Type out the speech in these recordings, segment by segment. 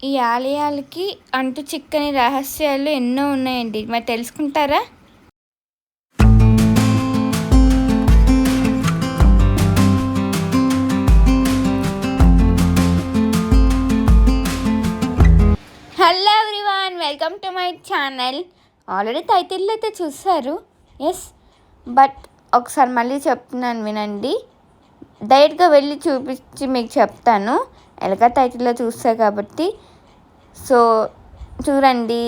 ఈ ఆలయాలకి అంటు చిక్కని రహస్యాలు ఎన్నో ఉన్నాయండి. మరి తెలుసుకుంటారా? Hello everyone welcome to my channel already title అయితే చూసారు ఎస్ బట్ ఒకసారి మళ్ళీ చెప్తున్నాను వినండి. డైరెక్ట్గా వెళ్ళి చూపించి మీకు చెప్తాను. ఎలాగ టైటిల్లో చూస్తా కాబట్టి. సో చూడండి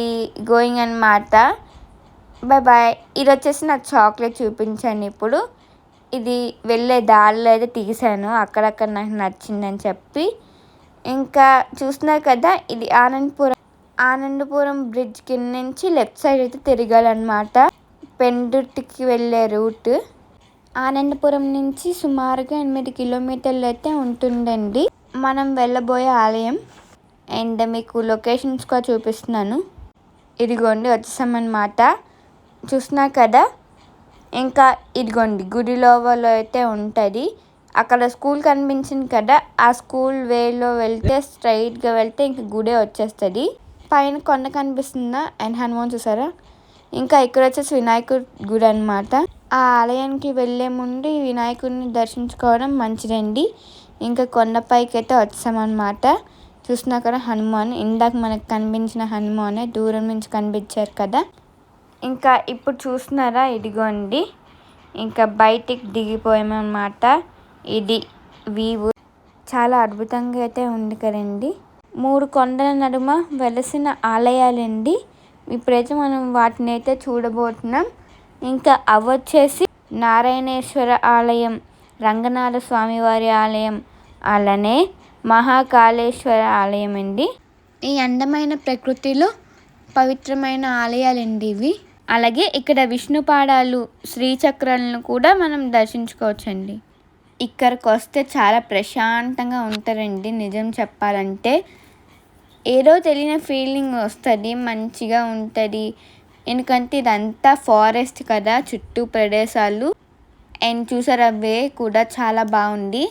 గోయింగ్ అనమాట బాయ్ బాయ్ ఇది వచ్చేసి నాకు చాక్లెట్ చూపించాను ఇప్పుడు. ఇది వెళ్ళే దారిలో అయితే తీసాను. అక్కడక్కడ నాకు నచ్చిందని చెప్పి. ఇంకా చూస్తున్నారు కదా ఇది ఆనందపురం ఆనందపురం బ్రిడ్జ్ కింద నుంచి లెఫ్ట్ సైడ్ అయితే తిరగాలన్నమాట. పెండుర్తికి వెళ్ళే రూట్. ఆనందపురం నుంచి సుమారుగా ఎనిమిది కిలోమీటర్లు అయితే ఉంటుందండి. మనం వెళ్ళబోయే ఆలయం అండ్ మీకు లొకేషన్స్ కూడా చూపిస్తున్నాను. ఇదిగోండి వచ్చేసామన్నమాట. చూసినా కదా? ఇంకా ఇదిగోండి గుడి అయితే ఉంటుంది. అక్కడ స్కూల్ కనిపించింది కదా? ఆ స్కూల్ వేలో వెళ్తే స్ట్రైట్గా వెళ్తే ఇంక గుడే వచ్చేస్తుంది. పైన కొండ కనిపిస్తుందా? అండ్ హనుమాన్ చూసారా? ఇంకా ఇక్కడ వచ్చేసి వినాయకుడి గుడి అనమాట ఆ ఆలయానికి వెళ్ళే ముందు వినాయకుడిని దర్శించుకోవడం మంచిదండి. ఇంకా కొండపైకి అయితే వచ్చామన్నమాట. చూసిన అక్కడ హనుమాన్ ఇందాక మనకు కనిపించిన హనుమానే దూరం నుంచి కనిపించారు కదా. ఇంకా ఇప్పుడు చూస్తున్నారా? ఇదిగోండి. ఇంకా బయటికి దిగిపోయామన్నమాట. ఇది వీవు. చాలా అద్భుతంగా అయితే ఉంది కదండి. మూడు కొండల నడుమ వెలసిన ఆలయాలండి. ఇప్పుడైతే మనం వాటిని అయితే చూడబోతున్నాం. ఇంకా అవచ్చేసి నారాయణేశ్వర ఆలయం రంగనాథ స్వామివారి ఆలయం అలానే మహాకాళేశ్వర ఆలయం అండి. ఈ అందమైన ప్రకృతిలో పవిత్రమైన ఆలయాలండి ఇవి. అలాగే ఇక్కడ విష్ణుపాడాలు శ్రీచక్రాలను కూడా మనం దర్శించుకోవచ్చండి. ఇక్కడికి వస్తే చాలా ప్రశాంతంగా ఉంటారండి నిజం చెప్పాలంటే. ఏదో తెలియని ఫీలింగ్ వస్తుంది మంచిగా ఉంటుంది. ఎందుకంటే ఇదంతా ఫారెస్ట్ కదా చుట్టూ ప్రదేశాలు. అండ్ చూసారు వే కూడా చాలా బాగుంది.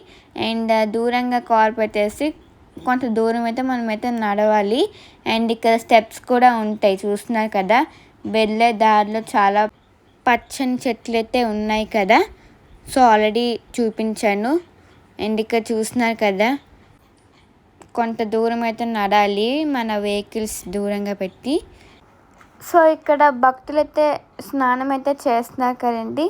అండ్ దూరంగా కార్ పెట్టేసి కొంత దూరం అయితే మనమైతే నడవాలి. అండ్ ఇక్కడ స్టెప్స్ కూడా ఉంటాయి చూస్తున్నారు కదా. వెళ్ళే దారిలో చాలా పచ్చని చెట్లు అయితే ఉన్నాయి కదా. సో ఆల్రెడీ చూపించాను. అండ్ ఇక్కడ చూస్తున్నారు కదా. కొంత దూరం అయితే నడాలి మన వెహికల్స్ దూరంగా పెట్టి. సో ఇక్కడ భక్తులు అయితే స్నానం అయితే చేస్తున్నారు కదండి.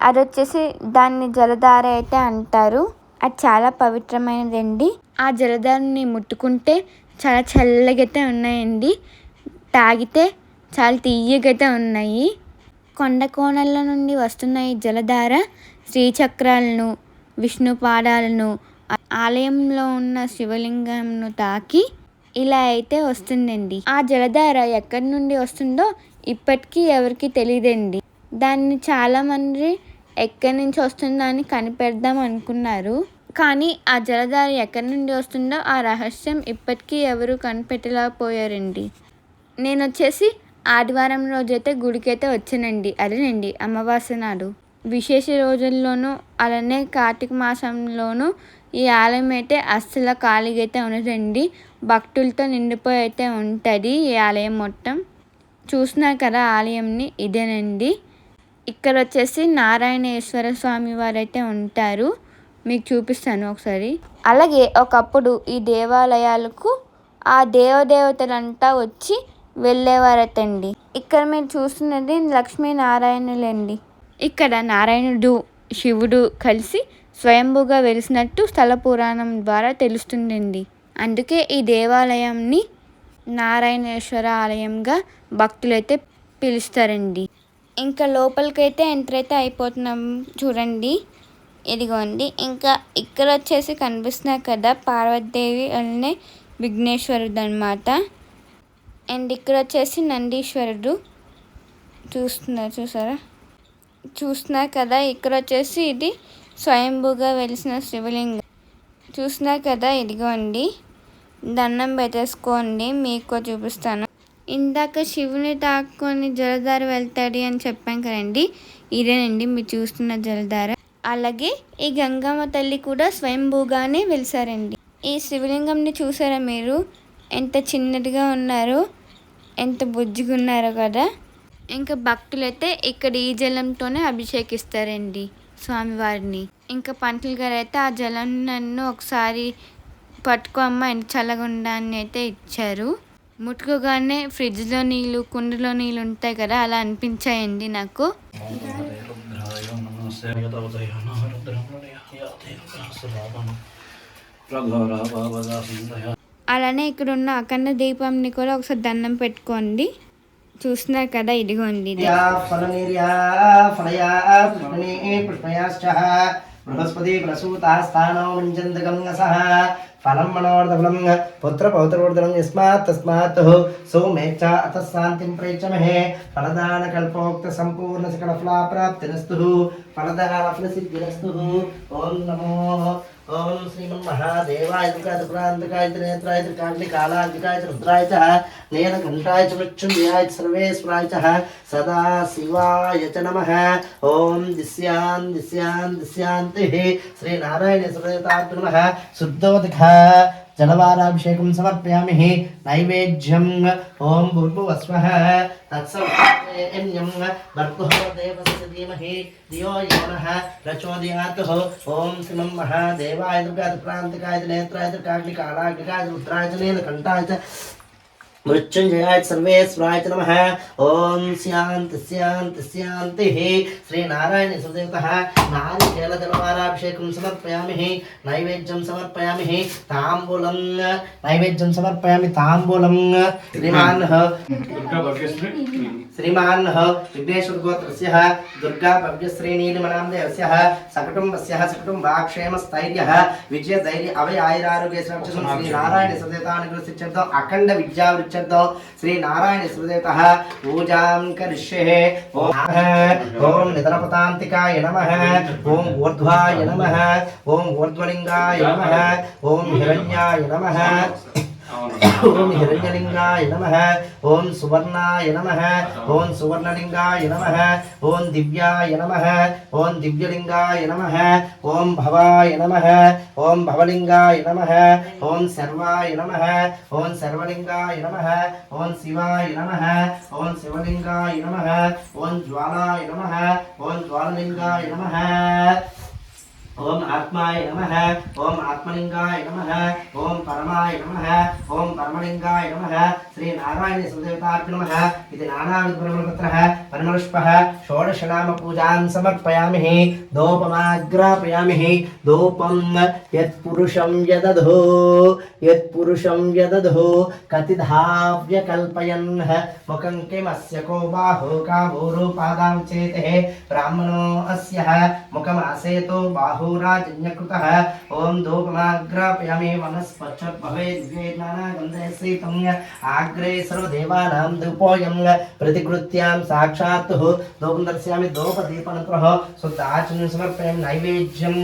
అది వచ్చేసి దాన్ని జలధార అయితే అంటారు. అది చాలా పవిత్రమైనదండి. ఆ జలధారని ముట్టుకుంటే చాలా చల్లగా ఉన్నాయండి. తాగితే చాలా తీయగైతే ఉన్నాయి. కొండ కోణాల నుండి వస్తున్న ఈ జలధార శ్రీచక్రాలను విష్ణు పాదాలను ఆలయంలో ఉన్న శివలింగంను తాకి ఇలా అయితే వస్తుందండి. ఆ జలధార ఎక్కడి నుండి వస్తుందో ఇప్పటికీ ఎవరికి తెలియదండి. దాన్ని చాలామంది ఎక్కడి నుంచి వస్తుందో అని కనిపెడదాం అనుకున్నారు. కానీ ఆ జలధార ఎక్కడి నుండి వస్తుందో ఆ రహస్యం ఇప్పటికీ ఎవరు కనిపెట్టలేకపోయారండి. నేను వచ్చేసి ఆదివారం రోజైతే గుడికైతే వచ్చానండి. అదేనండి అమావాస్య నాడు. విశేష రోజుల్లోనూ అలానే కార్తీక మాసంలోనూ ఈ ఆలయం అయితే అస్సలు ఖాళీగా అయితే ఉండదండి. భక్తులతో నిండిపోయి అయితే ఉంటుంది ఈ ఆలయం మొత్తం. చూసినా కదా ఆలయంని ఇదేనండి. ఇక్కడ వచ్చేసి నారాయణేశ్వర స్వామి వారు అయితే ఉంటారు. మీకు చూపిస్తాను ఒకసారి. అలాగే ఒకప్పుడు ఈ దేవాలయాలకు ఆ దేవదేవతలంతా వచ్చి వెళ్ళేవారటండి. ఇక్కడ మీరు చూస్తున్నది లక్ష్మీనారాయణులండి. ఇక్కడ నారాయణుడు శివుడు కలిసి స్వయంభుగా వెలిసినట్టు స్థల పురాణం ద్వారా తెలుస్తుందండి. అందుకే ఈ దేవాలయంని నారాయణేశ్వర ఆలయంగా భక్తులైతే పిలుస్తారండి. ఇంకా లోపలికైతే ఎంటర్ అయితే అయిపోతున్నాం చూడండి. ఇదిగోండి. ఇంకా ఇక్కడ వచ్చేసి కనిపిస్తున్నాయి కదా పార్వతీదేవి అలానే విఘ్నేశ్వరుడు అనమాట అండ్ ఇక్కడ వచ్చేసి నందీశ్వరుడు. చూస్తున్నారు చూసారా? చూస్తున్నారు కదా ఇక్కడ వచ్చేసి ఇది స్వయంభూగా వెలిసిన శివలింగం. చూస్తున్నారు కదా ఇదిగోండి. దండం పెట్టేసుకోండి మీకు చూపిస్తాను. ఇందాక శివుని తాక్కుని జలధార వెళ్తాడు అని చెప్పాం కదండి. ఇదేనండి మీరు చూస్తున్న జలధార. అలాగే ఈ గంగమ్మ తల్లి కూడా స్వయంభూగానే వెలిసారండి. ఈ శివలింగంని చూసారా మీరు? ఎంత చిన్నదిగా ఉన్నారో ఎంత బుజ్జిగా ఉన్నారో కదా. ఇంకా భక్తులైతే ఇక్కడ ఈ జలంతోనే అభిషేకిస్తారండి స్వామివారిని. ఇంకా పంతులు గారు అయితే ఆ జలం నన్ను ఒకసారి పట్టుకో అమ్మ ఎంత చల్లగా ఉండాలని అయితే ఇచ్చారు. ముట్టుకోగానే ఫ్రిడ్జ్లో నీళ్ళు కుండలో నీళ్ళు ఉంటాయి కదా అలా అనిపించాయండి నాకు. అలానే ఇక్కడ ఉన్న అఖండ దీపంని కూడా ఒకసారి దండం పెట్టుకోండి. చూస్తున్నారు కదా ఇదిగోండి బృహస్పతి ప్రసూత స్థానం ఫలం మనోర్ధఫలం పుత్ర పౌత్రవర్ధనం యస్మాత్ తస్మాత్ సౌమేచ్ఛ అత శాంతిం ప్రయచ్చమహే ఫలదాన కల్పోక్త సంపూర్ణ సకల ఫలదాన ఫలసిద్ధిరస్తు. ఓం నమో ఓం శ్రీమన్మహాదేవాయ దుఃఖాదుఃఖాంతకాయ నేత్రాయ కాంతి కాళాంతికాయ రుద్రాయ నీలకంఠాయ మృత్యుంజయాయ సర్వేశ్వరాయ సదా శివాయ చ నమ. ఓం దిశ్యాన్ దిశ్యాన్ దిశ్యాంతి. శ్రీనారాయణ సురేతాత్మ శుద్ధోదిఖ జలవారాభిషేకం సమర్పయామి నైవేద్యం ఓం భూర్భువస్వ తత్సమ్యం భర్గుహో దేవస్య ధీమహి ధియో యోనః ప్రచోదయాత్ ఓం శ్రీమం మహాదేవాయ దుర్గాయ ప్రాంతకాయ నేత్రాయ కాగ్నికాళాగ్నికాయ రుద్రాయ కంఠాయ మృత్యుంజయాయ సర్వేశ్వరాయ నమ ఓం శాంతి శాంతి శాంతి శ్రీ నారాయణ సుదేవత నారికేల జలవారాభిషేకం సమర్పయామి నైవేద్యం సమర్పయామి తాంబూలం నైవేద్యం సమర్పయామి తాంబూలం శ్రీమాన్ శ్రీమాన్ విఘ్నేశ్వర గోత్రస్య దుర్గా పవ్యశ్రేణీలిమనాందేవస్య సకుటుంబస్య సకుటుంబాక్షేమ స్థైర్య విజయ ధైర్య అవయ ఆయురారోగ్య శ్రీ నారాయణ సదేతానుగ్రహించడంతో అఖండ విద్యావృత్తి गच्छन्तु श्रीनारायणस्मृतितः पूजां कर्षे ॐ नितरपतान्तिकाय नमः। ॐ ऊर्ध्वाय नमः। ॐ ऊर्ध्वलिङ्गाय नमः। ॐ हिरण्याय नमः। ఓం హిరణ్యలింగాయ నమ ఓం సువర్ణాయ నమ ఓం సువర్ణలింగాయ నమ ఓం దివ్యాయ నమ ఓం దివ్యలింగాయ నమ ఓం భవాయ నమ ఓం భవలింగాయ నమ ఓం సర్వాయ నమ ఓం సర్వలింగాయ నమ ఓం శివాయ నమ ఓం శివలింగాయ నమ ఓం జ్వాలాయ నమ ఓం జ్వాలలింగాయ ओम आत्माय नमः, ओम आत्मलिंगाय नमः, ओम परमाय नमः, ओम परमलिंगाय नमः, श्री नारायण सुदेवताभ्य नमः इति नाना नानाविध ब्रह्मपत्रः परमर्षपः षोडशनाम पूजां समर्पयामि, दोपमाग्रापयामि यत् पुरुषं यदधो यत् पुरुषं यदधो कति धाव्य कल्पयन् मुखं किमस्य को बाहो, का भूरूपादां चेते, ब्राह्मणो अस्य, मुखमासेतो बाहु ఓం ధూపమాగ్రాపయామి వనస్పచ్చద్భవే దివ్యే జ్ఞానాగంధే శ్రీతం ఆగ్రే సర్వదేవానాం ధూపోయం ప్రతికృత్యాం సాక్షాత్ ధూపం దర్శయామి ధూపదీపనత్రः శుద్ధాచనం సమర్పయామి నైవేద్యం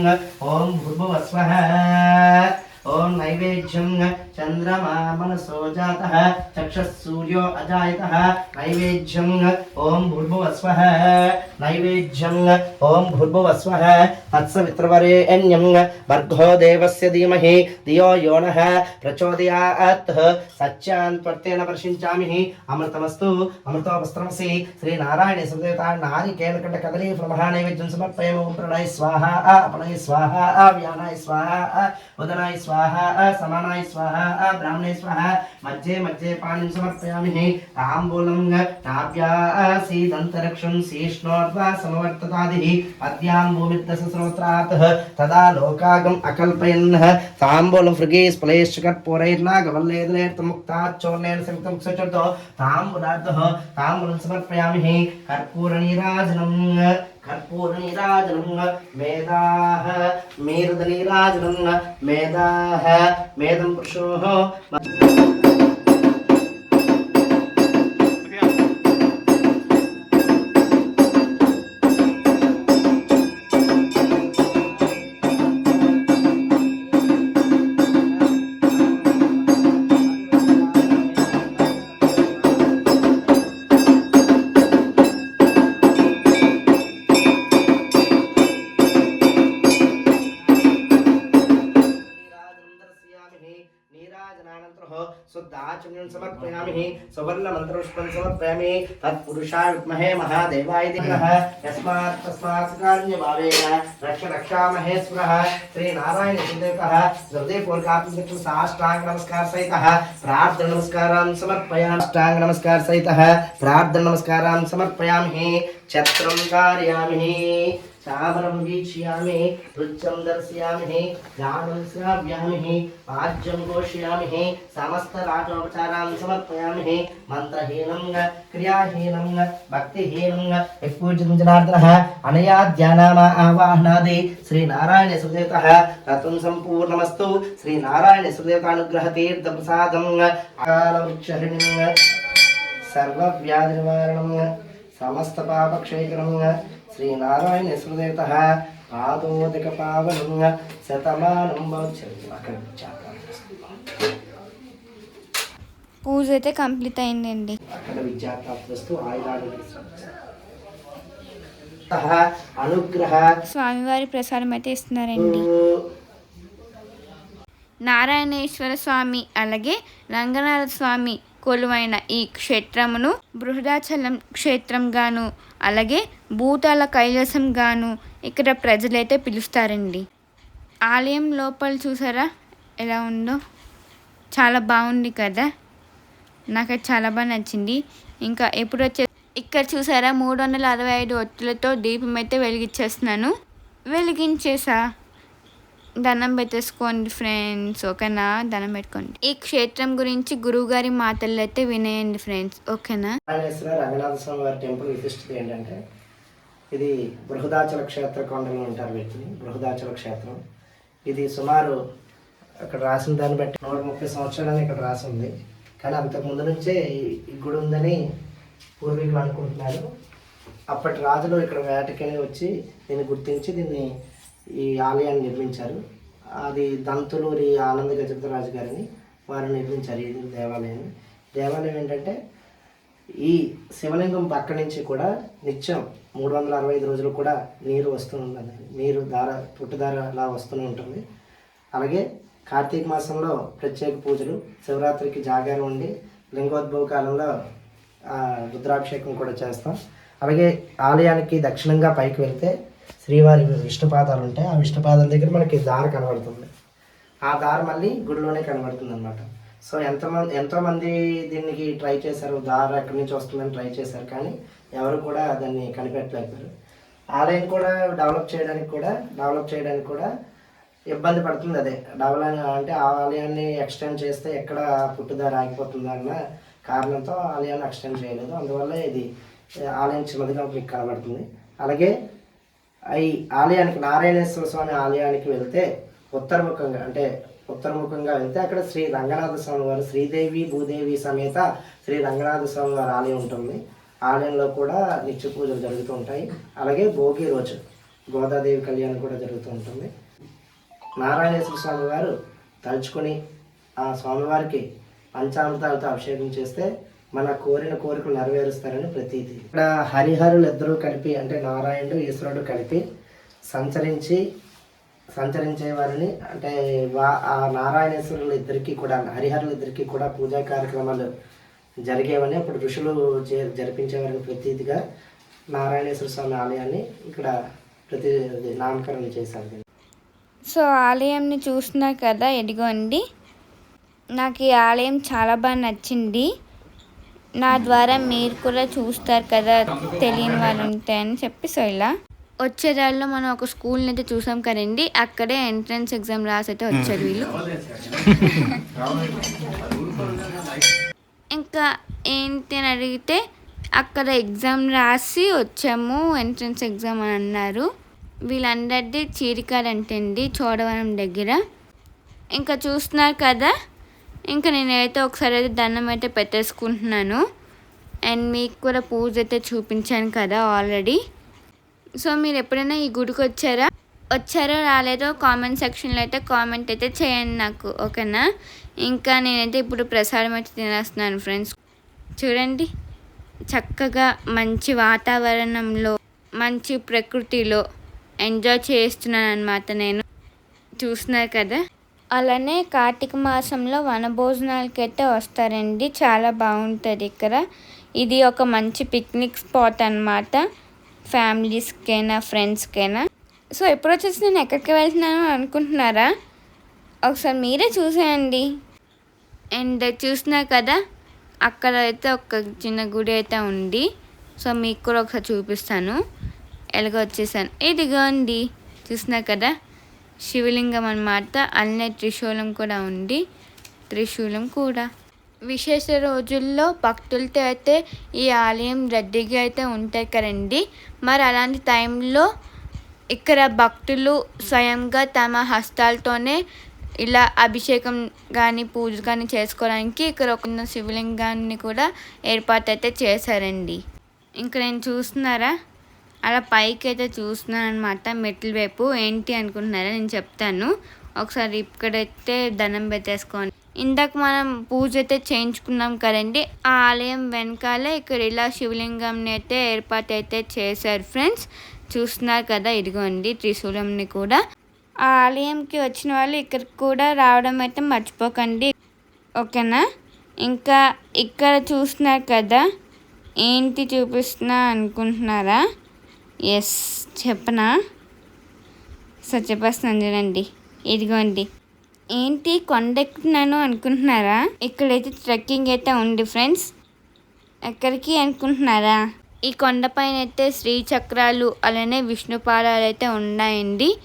ఓం భూర్భువస్వః ఓం నైవేద్యం చంద్రమా మనసో జాతः చక్షः సూర్యో అజాయతः నైవేద్యం ఓం భూర్భువస్వః నైవేద్యం ఓం భూర్భువస్వః తత్సవిత్రవరేణ్యం భర్గో దేవస్య ధీమహి ధియో యో నః ప్రచోదయాత్ సత్యాన్ త్వర్తేన వర్షించామి అమృతమస్తు అమృతోపస్త్రమసి శ్రీ నారాయణ సుదేవత నారికేలకండ కదలీ ఫలమహా నైవేద్యం సమర్పయమ ఓం ప్రణాయ స్వాహ అపనయ స్వాహ వ్యానాయ స్వాహ ఉదనాయ స్వాహ సమానాయ స్వాహ బ్రాహ్మణే స్వాహ మధ్యే మధ్యే పాణిం సమర్పయామి తాంబూలం నాభ్యాసీదంతరక్షం శీష్ణోర్ధ్వ సమవర్తతాది పద్యాం భూమిర్దశస్రోత్రాత్ తదా లోకాగం అకల్పయన్ తాంబూలం ఫృగే స్ఫులేశ్చకట్పోరైర్నాగవల్లేదనేర్తముక్తాచ్చోర్ణేన సంయుక్తం సచర్తో తాంబూలార్థ తాంబూలం సమర్పయామి కర్పూరనీరాజనం. కర్పూరనీరాజనం మేధాః మేరుదనీరాజనం మేధాహ మేధం పురుషోః. శుద్ధాచంద్రం సమర్పయామి సువర్ణ మంత్రపుష్పం సమర్పయామి తత్పురుషా విద్మహే మహాదేవాయ దివః యస్మాత్ తస్మాత్ కారణ్యభావేన రక్ష రక్షామహేశ్వరः శ్రీనారాయణ సుదేవः హృదయపూర్వకాత్మకం సాష్టాంగ నమస్కార సహితః ప్రార్థన నమస్కారాన్ సమర్పయామి నమస్కార సహితః ప్రార్థన నమస్కారాన్ సమర్పయామి ఛత్రం కార్యామి సాదరం వీక్షయామి నృత్యం దర్శయామి గానం శ్రావ్యామి వాద్యం ఘోషయామి సమస్త రాటోపచారాన్ని సమర్పయామి మంత్రహీనంగా క్రియాహీనంగా భక్తిహీనంగా పూజం జనార్దన అనయా ధ్యానామ ఆవాహనాది శ్రీనారాయణ సుదేవత రతం సంపూర్ణమస్తు శ్రీనారాయణ సుదేవతానుగ్రహ తీర్థ ప్రసాదం కాలవృక్షహరిణి సర్వవ్యాధి నివారణం సమస్త పాపక్షేకరం శ్రీనారాయణ సుదేత పాదోదిక పావన పూజ అయితే కంప్లీట్ అయిందండి. అక్కడ విద్యార్థాస్తు అనుగ్రహ. స్వామివారి ప్రసాదం అయితే ఇస్తున్నారండి. నారాయణేశ్వర స్వామి అలాగే రంగనాథ స్వామి కొలువైన ఈ క్షేత్రమును బృహదాచలం క్షేత్రంగాను అలాగే భూతాల కైలాసంగాను ఇక్కడ ప్రజలైతే పిలుస్తారండి. ఆలయం లోపల చూసారా? ఎలా ఉందో? చాలా బాగుంది కదా? నాకు చాలా బాగా నచ్చింది. ఇంకా ఎప్పుడు వచ్చే ఇక్కడ చూసారా? మూడు వందల అరవై ఐదు ఒత్తులతో దీపం అయితే వెలిగించేస్తున్నాను. వెలిగించేసా? దండం పెట్టేసుకోండి ఫ్రెండ్స్ ఓకేనా? దండం పెట్టుకోండి. ఈ క్షేత్రం గురించి గురువుగారి మాటలు అయితే వినేయండి ఫ్రెండ్స్ ఓకేనా? నారాయణేశ్వర రంగనాథ స్వామి వారి టెంపుల్ విశిష్టత ఏంటంటే ఇది బృహదాచల క్షేత్ర కొండలు అంటారు వీటిని బృహదాచల క్షేత్రం. ఇది సుమారు అక్కడ రాసిన దాన్ని బట్టి నూట ముప్పై సంవత్సరాలని ఇక్కడ రాసి ఉంది కానీ అంతకు ముందు నుంచే ఈ- ఈ గుడి ఉందని పూర్వీకులు అనుకుంటున్నారు. అప్పటి రాజులు ఇక్కడ వేటకని వచ్చి దీన్ని గుర్తించి దీన్ని ఈ ఆలయాన్ని నిర్మించారు. అది దంతులూరి ఆనంద గజపతిరాజు గారిని వారు నిర్మించారు ఈ దేవాలయాన్ని. దేవాలయం ఏంటంటే ఈ శివలింగం పక్క నుంచి కూడా నిత్యం మూడు వందల అరవై ఐదు రోజులు కూడా నీరు వస్తూ ఉంటుంది. నీరు దార పుట్టుదారలా వస్తూనే ఉంటుంది. అలాగే కార్తీక మాసంలో ప్రత్యేక పూజలు శివరాత్రికి జాగారం ఉండి లింగోద్భవ కాలంలో రుద్రాభిషేకం కూడా చేస్తాం. అలాగే ఆలయానికి దక్షిణంగా పైకి వెళ్తే శ్రీవారి విష్ణుపాదాలు ఉంటాయి. ఆ విష్ణుపాదాల దగ్గర మనకి దారి కనబడుతుంది. ఆ దారి మళ్ళీ గుడిలోనే కనబడుతుంది అనమాట సో ఎంతమంది ఎంతోమంది దీనికి ట్రై చేశారు. దారి ఎక్కడి నుంచి వస్తుందని ట్రై చేశారు. కానీ ఎవరు కూడా దాన్ని కనిపెట్టలేకపోయారు. ఆలయం కూడా డెవలప్ చేయడానికి కూడా డెవలప్ చేయడానికి కూడా ఇబ్బంది పడుతుంది అదే. డెవలప్ అంటే ఆ ఆలయాన్ని ఎక్స్టెండ్ చేస్తే ఎక్కడ పుట్టుదారి ఆగిపోతుంది అన్న కారణంతో ఆలయాన్ని ఎక్స్టెండ్ చేయలేదు. అందువల్ల ఇది ఆలయం చిన్నదిగా మీకు కనబడుతుంది. అలాగే ఈ ఆలయానికి నారాయణేశ్వర స్వామి ఆలయానికి వెళ్తే ఉత్తరముఖంగా అంటే ఉత్తరముఖంగా వెళ్తే అక్కడ శ్రీ రంగనాథ స్వామి వారు శ్రీదేవి భూదేవి సమేత శ్రీ రంగనాథ స్వామి వారి ఆలయం ఉంటుంది. ఆలయంలో కూడా నిత్య పూజలు జరుగుతూ ఉంటాయి. అలాగే భోగి రోజు గోదాదేవి కళ్యాణం కూడా జరుగుతూ ఉంటుంది. నారాయణేశ్వర స్వామి వారు తలుచుకొని ఆ స్వామివారికి పంచామృతాలతో అభిషేకం చేస్తే మన కోరిన కోరికలు నెరవేరుస్తారని ప్రతీతి. ఇక్కడ హరిహరులు ఇద్దరూ కలిపి అంటే నారాయణుడు ఈశ్వరుడు కలిపి సంచరించి సంచరించే వారిని అంటే వా ఆ నారాయణేశ్వరులు ఇద్దరికి కూడా హరిహరులు ఇద్దరికి కూడా పూజా కార్యక్రమాలు జరిగేవని అప్పుడు ఋషులు జ- జరిపించేవారిని ప్రతీతిగా నారాయణేశ్వర స్వామి ఆలయాన్ని ఇక్కడ ప్రతి నామకరణం చేశారు. సో ఆలయంని చూస్తున్నారు కదా ఎదిగోండి నాకు ఈ ఆలయం చాలా బాగా నచ్చింది. నా ద్వారా మీరు కూడా చూస్తారు కదా తెలియని వాళ్ళు ఉంటాయని చెప్పి సో ఇలా. వచ్చే దారిలో మనం ఒక స్కూల్ని అయితే చూసాం కదండి అక్కడే ఎంట్రన్స్ ఎగ్జామ్ రాసి అయితే వచ్చారు వీళ్ళు. ఇంకా ఏంటి అని అడిగితే అక్కడ ఎగ్జామ్ రాసి వచ్చాము ఎంట్రన్స్ ఎగ్జామ్ అని అన్నారు. వీళ్ళందరిది చీరికాడంటండి చోడవరం దగ్గర. ఇంకా చూస్తున్నారు కదా ఇంకా నేనైతే ఒకసారి అయితే దండం అయితే పెట్టేసుకుంటున్నాను. అండ్ మీకు కూడా పూజ అయితే చూపించాను కదా ఆల్రెడీ. సో మీరు ఎప్పుడైనా ఈ గుడికి వచ్చారా? వచ్చారో రాలేదో కామెంట్ సెక్షన్లో అయితే కామెంట్ అయితే చేయండి నాకు ఓకేనా? ఇంకా నేనైతే ఇప్పుడు ప్రసాదం అయితే తినేస్తున్నాను ఫ్రెండ్స్. చూడండి చక్కగా మంచి వాతావరణంలో మంచి ప్రకృతిలో ఎంజాయ్ చేస్తున్నాను అనమాట నేను. చూస్తున్నారు కదా? అలానే కార్తీక మాసంలో వనభోజనాలకి అయితే వస్తారండి. చాలా బాగుంటుంది ఇక్కడ. ఇది ఒక మంచి పిక్నిక్ స్పాట్ అన్నమాట. ఫ్యామిలీస్కైనా ఫ్రెండ్స్కైనా. సో ఎప్పుడు వచ్చేసి నేను ఎక్కడికి వెళ్తున్నాను అనుకుంటున్నారా? ఒకసారి మీరే చూసేయండి. అండ్ చూసినా కదా అక్కడ అయితే ఒక చిన్న గుడి అయితే ఉంది. సో మీకు కూడా ఒకసారి చూపిస్తాను. ఎలాగ వచ్చేసాను. ఇదిగోండి. చూసినా కదా శివలింగం అన్నమాట. అలానే త్రిశూలం కూడా ఉంది. త్రిశూలం కూడా. విశేష రోజుల్లో భక్తులతో అయితే ఈ ఆలయం రద్దీగా అయితే ఉంటాయి కదండి. మరి అలాంటి టైంలో ఇక్కడ భక్తులు స్వయంగా తమ హస్తాలతోనే ఇలా అభిషేకం కానీ పూజ కానీ చేసుకోవడానికి ఇక్కడ ఒక శివలింగాన్ని కూడా ఏర్పాటు అయితే చేశారండి. ఇంకా నేను చూస్తున్నారా? అలా పైకి అయితే చూస్తున్నాను అనమాట మెట్ల వైపు. ఏంటి అనుకుంటున్నారా? నేను చెప్తాను. ఒకసారి ఇక్కడైతే దండం పెట్టేసుకోండి ఇందాక మనం పూజ అయితే చేయించుకున్నాం కదండి ఆ ఆలయం వెనకాలే ఇక్కడ ఇలా శివలింగంని అయితే ఏర్పాటు అయితే చేశారు ఫ్రెండ్స్. చూస్తున్నారు కదా ఇదిగోండి త్రిశూలంని కూడా. ఆ ఆలయంకి వచ్చిన వాళ్ళు ఇక్కడికి కూడా రావడం అయితే మర్చిపోకండి. ఓకేనా? ఇంకా ఇక్కడ చూస్తున్నారు కదా ఏంటి చూపిస్తున్నా అనుకుంటున్నారా? ఎస్ చెప్పనా? సో చెప్పేస్తున్నాను ఇదిగోండి. ఏంటి కొండ ఎక్కుతున్నాను అనుకుంటున్నారా? ఇక్కడైతే ట్రెక్కింగ్ అయితే ఉంది ఫ్రెండ్స్. ఎక్కడికి అనుకుంటున్నారా? ఈ కొండపైన అయితే శ్రీచక్రాలు అలానే విష్ణుపాదాలు అయితే ఉన్నాయండి.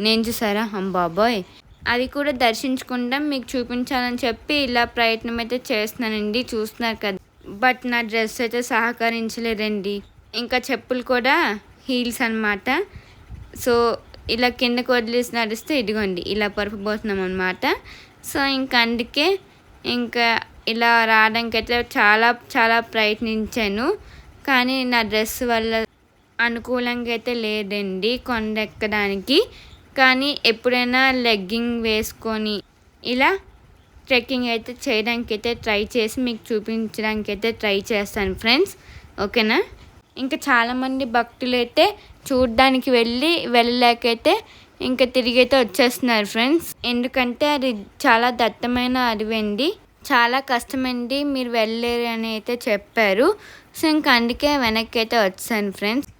నేను చూసారా? బాబోయ్. అది కూడా దర్శించుకుంటాం మీకు చూపించాలని చెప్పి ఇలా ప్రయత్నం అయితే చేస్తున్నానండి. చూస్తున్నారు కదా. బట్ నా డ్రెస్ అయితే సహకరించలేదండి. ఇంకా చెప్పులు కూడా హీల్స్ అన్నమాట. సో ఇలా కిందకు వదిలేసి నడిస్తే ఇదిగోండి ఇలా పరుపుపోతున్నాం అనమాట సో ఇంకా అందుకే ఇంకా ఇలా రావడానికి అయితే చాలా చాలా ప్రయత్నించాను. కానీ నా డ్రెస్ వల్ల అనుకూలంగా అయితే లేదండి కొండ ఎక్కడానికి. కానీ ఎప్పుడైనా లెగ్గింగ్ వేసుకొని ఇలా ట్రెక్కింగ్ అయితే చేయడానికి అయితే ట్రై చేసి మీకు చూపించడానికి అయితే ట్రై చేస్తాను ఫ్రెండ్స్. ఓకేనా? ఇంకా చాలామంది భక్తులు అయితే చూడ్డానికి వెళ్ళి వెళ్ళలేకైతే ఇంకా తిరిగి అయితే వచ్చేస్తున్నారు ఫ్రెండ్స్. ఎందుకంటే అది చాలా దట్టమైన అడవండి. చాలా కష్టమండి మీరు వెళ్ళలేరు అని అయితే చెప్పారు. సో ఇంకా అందుకే వెనక్కి అయితే వచ్చాను ఫ్రెండ్స్.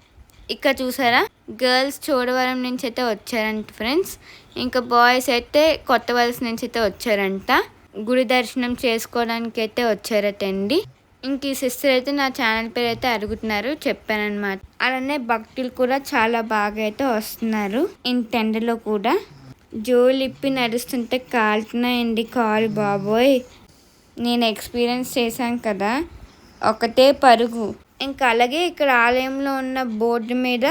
ఇక్కడ చూసారా? గర్ల్స్ చూడవరం నుంచి అయితే వచ్చారంట ఫ్రెండ్స్. ఇంకా బాయ్స్ అయితే కొత్త వలస నుంచి అయితే వచ్చారంట. గుడి దర్శనం చేసుకోవడానికి అయితే వచ్చారటండి. ఇంక ఈ సిస్టర్ అయితే నా ఛానల్ పేరు అయితే అడుగుతున్నారు చెప్పానమాట అలానే భక్తులు కూడా చాలా బాగా అయితే వస్తున్నారు ఇంత ఎండలో కూడా. జోలిప్పి నడుస్తుంటే కాలుతున్నాయండి కాలు బాబోయ్. నేను ఎక్స్పీరియన్స్ చేశాను కదా ఒకటే పరుగు. ఇంకా అలాగే ఇక్కడ ఆలయంలో ఉన్న బోర్డు మీద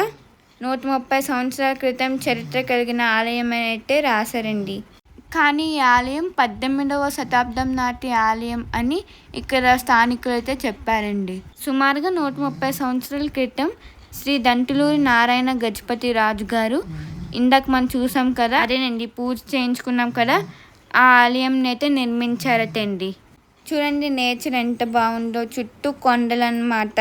నూట ముప్పై సంవత్సరాల క్రితం చరిత్ర కలిగిన ఆలయం అని అయితే రాశారండి. కానీ ఈ ఆలయం పద్దెనిమిదవ శతాబ్దం నాటి ఆలయం అని ఇక్కడ స్థానికులు అయితే చెప్పారండి. సుమారుగా నూట ముప్పై సంవత్సరాల క్రితం శ్రీ దంటులూరి నారాయణ గజపతి రాజు గారు ఇందాక మనం చూసాం కదా అదేనండి పూజ చేయించుకున్నాం కదా ఆ ఆలయంని అయితే నిర్మించారటండి. చూడండి నేచర్ ఎంత బాగుందో చుట్టూ కొండలు అన్నమాట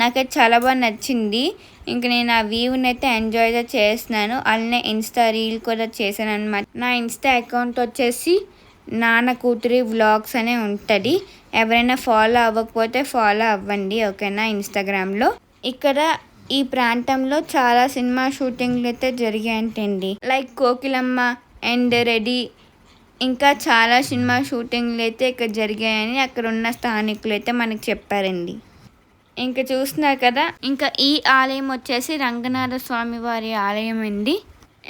నాకైతే చాలా బాగా నచ్చింది. ఇంక నేను ఆ వ్యూని అయితే ఎంజాయ్ చేస్తున్నాను. అలానే ఇన్స్టా రీల్ కూడా చేశాను అనమాట నా ఇన్స్టా అకౌంట్ వచ్చేసి నాన్న కూతురి వ్లాగ్స్ అనే ఉంటుంది. ఎవరైనా ఫాలో అవ్వకపోతే ఫాలో అవ్వండి ఓకేనా ఇన్స్టాగ్రామ్లో ఇక్కడ ఈ ప్రాంతంలో చాలా సినిమా షూటింగ్లు అయితే జరిగాయంటండి. లైక్ కోకిలమ్మ అండ్ రెడీ ఇంకా చాలా సినిమా షూటింగ్లు అయితే ఇక్కడ జరిగాయని అక్కడ ఉన్న స్థానికులు అయితే మనకు చెప్పారండి. ఇంకా చూస్తున్నారు కదా ఇంకా ఈ ఆలయం వచ్చేసి రంగనాథ స్వామి వారి ఆలయం అండి.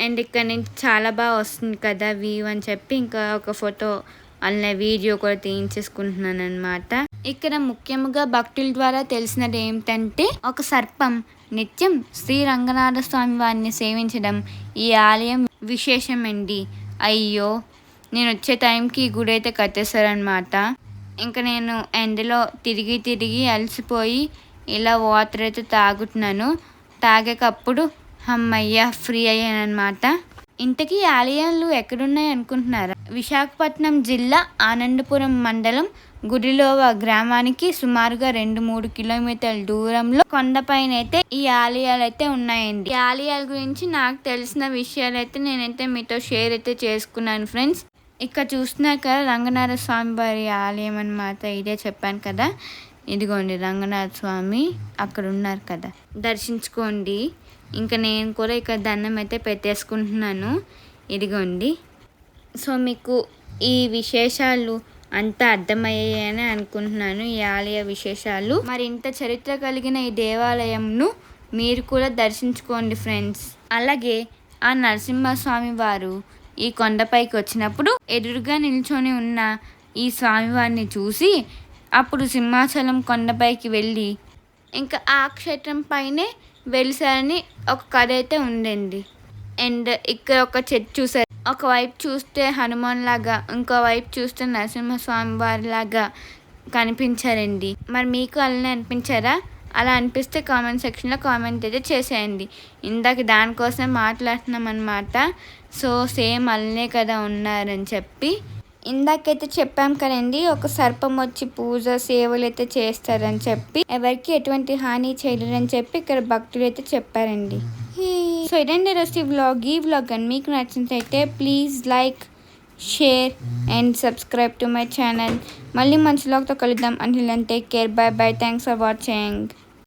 అండ్ ఇక్కడ నుంచి చాలా బాగా వస్తుంది కదా వ్యూ అని చెప్పి ఇంకా ఒక ఫోటో అలా వీడియో కూడా తీయించేసుకుంటున్నాను అనమాట ఇక్కడ ముఖ్యంగా భక్తుల ద్వారా తెలిసినది ఏమిటంటే ఒక సర్పం నిత్యం శ్రీ రంగనాథ స్వామి వారిని సేవించడం ఈ ఆలయం విశేషం అండి అయ్యో నేను వచ్చే టైంకి గుడి అయితే కట్టేశారనమాట ఇంకా నేను ఎండలో తిరిగి తిరిగి అలసిపోయి ఇలా వాటర్ అయితే తాగుతున్నాను. తాగేకప్పుడు అమ్మయ్య ఫ్రీ అయ్యానమాట ఇంతకీ ఆలయాలు ఎక్కడున్నాయి అనుకుంటున్నారా? విశాఖపట్నం జిల్లా ఆనందపురం మండలం గుడిలోవ గ్రామానికి సుమారుగా రెండు మూడు కిలోమీటర్ల దూరంలో కొండపైన అయితే ఈ ఆలయాలు అయితే ఉన్నాయండి. ఈ ఆలయాల గురించి నాకు తెలిసిన విషయాలు అయితే నేనైతే మీతో షేర్ అయితే చేసుకున్నాను ఫ్రెండ్స్. ఇక్కడ చూస్తున్నారు కదా రంగనాథ స్వామి వారి ఆలయం అని అన్నమాట. ఇదే చెప్పాను కదా. ఇదిగోండి రంగనాథ స్వామి అక్కడ ఉన్నారు కదా. దర్శించుకోండి. ఇంకా నేను కూడా ఇక్కడ దండం అయితే పెట్టేసుకుంటున్నాను. ఇదిగోండి. సో మీకు ఈ విశేషాలు అంతా అర్థమయ్యాయని అనుకుంటున్నాను. ఈ ఆలయ విశేషాలు. మరి ఇంత చరిత్ర కలిగిన ఈ దేవాలయంను మీరు కూడా దర్శించుకోండి ఫ్రెండ్స్. అలాగే ఆ నరసింహస్వామి వారు ఈ కొండపైకి వచ్చినప్పుడు ఎదురుగా నిల్చొని ఉన్న ఈ స్వామివారిని చూసి అప్పుడు సింహాచలం కొండపైకి వెళ్ళి ఇంకా ఆ క్షేత్రం పైనే వెలిసారని ఒక కథ అయితే ఉందండి. అండ్ ఇక్కడ ఒక చెట్టు చూసారు. ఒకవైపు చూస్తే హనుమాన్ లాగా ఇంకో వైపు చూస్తే నరసింహస్వామి వారి లాగా కనిపించారండి. మరి మీకు అలానే అనిపించారా? అలా అనిపిస్తే కామెంట్ సెక్షన్లో కామెంట్ అయితే చేసేయండి. ఇందాక దానికోసం మాట్లాడుతున్నాం అనమాట సో సేమ్ అలానే కదా ఉన్నారని చెప్పి ఇందాకైతే చెప్పాం కదండి ఒక సర్పం వచ్చి పూజ సేవలు అయితే చేస్తారని చెప్పి ఎవరికి ఎటువంటి హాని చేయలేరని చెప్పి ఇక్కడ భక్తులు అయితే చెప్పారండి. సో ఇదండి రోజు ఈ వ్లాగ్. ఈ వ్లాగ్ అని మీకు నచ్చినట్లయితే please like share and subscribe to my channel. మళ్ళీ మంచి వ్లాగ్తో కలుద్దాం. అని take care. Bye bye. Thanks for watching.